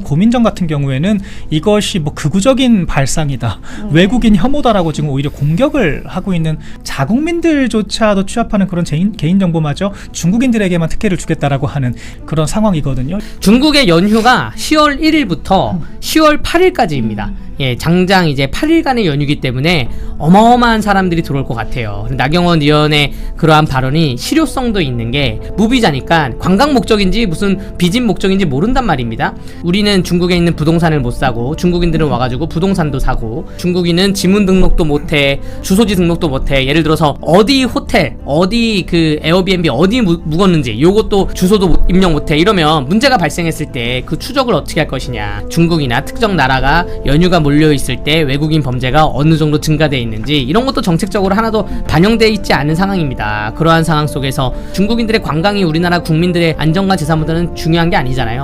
고민정 같은 경우에는 이것이 뭐 극우적인 발상이다, 외국인 혐오다라고 지금 오히려 공격을 하고 있는 자국민들조차도 취합하는 그런 개인, 개인정보마저 중국인들에게만 특혜를 주겠다라고 하는 그런 상황이거든요. 중국의 연휴가 10월 1일부터 10월 8일까지입니다. 예, 장장 이제 8일간의 연휴기 때문에 어마어마한 사람들이 들어올 것 같아요. 나경원 의원의 그러한 발언이 실효성도 있는 게 무비자니까 관광 목적인지 무슨 비진 목적인지 모른단 말입니다. 우리 는 중국에 있는 부동산을 못 사고 중국인들은 와가지고 부동산도 사고 중국인은 지문 등록도 못해 주소지 등록도 못해. 예를 들어서 어디 호텔 어디 그 에어비앤비 어디 묵- 묵었는지 요것도 주소도 못- 입력 못해. 이러면 문제가 발생했을 때 그 추적을 어떻게 할 것이냐. 중국이나 특정 나라가 연휴가 몰려 있을 때 외국인 범죄가 어느 정도 증가돼 있는지 이런 것도 정책적으로 하나도 반영돼 있지 않은 상황입니다. 그러한 상황 속에서 중국인들의 관광이 우리나라 국민들의 안전과 재산보다는 중요한 게 아니잖아요